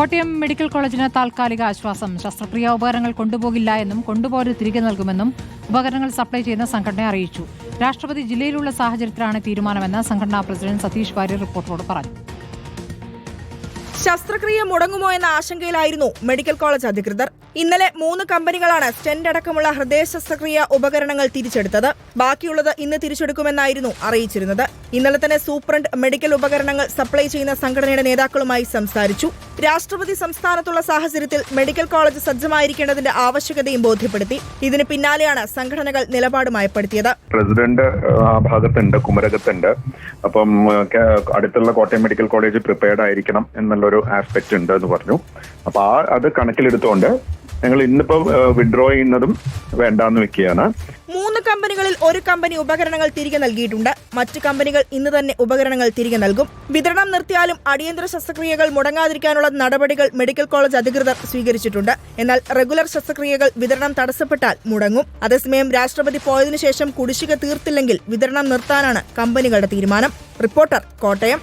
Kottayam medical കോളേജിന് താൽക്കാലിക ആശ്വാസം. ശസ്ത്രക്രിയ ഉപകരണങ്ങൾ കൊണ്ടുപോകില്ല എന്നും കൊണ്ടുപോകരുത് തിരികെ നൽകുമെന്നും ഉപകരണങ്ങൾ സപ്ലൈ ചെയ്യുന്ന സംഘടന അറിയിച്ചു. രാഷ്ട്രപതി ജില്ലയിലുള്ള സാഹചര്യത്തിലാണ് തീരുമാനമെന്ന് സംഘടനാ പ്രസിഡന്റ് സതീഷ് വാര്യർ റിപ്പോർട്ടോട് പറഞ്ഞു. ശസ്ത്രക്രിയ മുടങ്ങുമോ എന്ന ആശങ്കയിലായിരുന്നു മെഡിക്കൽ കോളേജ് അധികൃതർ. ഇന്നലെ മൂന്ന് കമ്പനികളാണ് സ്റ്റെന്റ് അടക്കമുള്ള ഹൃദയ ശസ്ത്രക്രിയ ഉപകരണങ്ങൾ തിരിച്ചെടുത്തത്. ബാക്കിയുള്ളത് ഇന്ന് തിരിച്ചെടുക്കുമെന്നായിരുന്നു അറിയിച്ചിരുന്നത്. ഇന്നലെ തന്നെ സൂപ്രണ്ട് മെഡിക്കൽ ഉപകരണങ്ങൾ സപ്ലൈ ചെയ്യുന്ന സംഘടനയുടെ നേതാക്കളുമായി സംസാരിച്ചു. രാഷ്ട്രപതി സംസ്ഥാനത്തുള്ള സാഹചര്യത്തിൽ മെഡിക്കൽ കോളേജ് സജ്ജമായിരിക്കേണ്ടതിന്റെ ആവശ്യകതയും ബോധ്യപ്പെടുത്തി. ഇതിന് പിന്നാലെയാണ് സംഘടനകൾ നിലപാട് മയപ്പെടുത്തിയത് പ്രസിഡന്റ് ആ ഭാഗത്തുണ്ട് കുമരകത്തുണ്ട്. അപ്പം അടുത്തുള്ള കോട്ടയം മെഡിക്കൽ കോളേജ് പ്രിപ്പയർഡ് ആയിരിക്കണം എന്നുള്ളൊരു ആസ്പെക്ട് ഉണ്ട് എന്ന് പറഞ്ഞു. അപ്പൊ ആ അത് കണക്കിലെടുത്തുകൊണ്ട് ഞങ്ങൾ ഇന്നിപ്പോ വിഡ്രോ ചെയ്യുന്നതും വേണ്ടാന്ന് വെക്കുകയാണ്. കമ്പനികളിൽ ഒരു കമ്പനി ഉപകരണങ്ങൾ തിരികെ നൽകിയിട്ടുണ്ട്. മറ്റ് കമ്പനികൾ ഇന്ന് തന്നെ ഉപകരണങ്ങൾ തിരികെ നൽകും. വിതരണം നിർത്തിയാലും അടിയന്തര ശസ്ത്രക്രിയകൾ മുടങ്ങാതിരിക്കാനുള്ള നടപടികൾ മെഡിക്കൽ കോളേജ് അധികൃതർ സ്വീകരിച്ചിട്ടുണ്ട്. എന്നാൽ റെഗുലർ ശസ്ത്രക്രിയകൾ വിതരണം തടസ്സപ്പെട്ടാൽ മുടങ്ങും. അതേസമയം രാഷ്ട്രപതി പോയതിനു ശേഷം കുടിശ്ശിക തീർത്തില്ലെങ്കിൽ വിതരണം നിർത്താനാണ് കമ്പനികളുടെ തീരുമാനം. റിപ്പോർട്ടർ കോട്ടയം.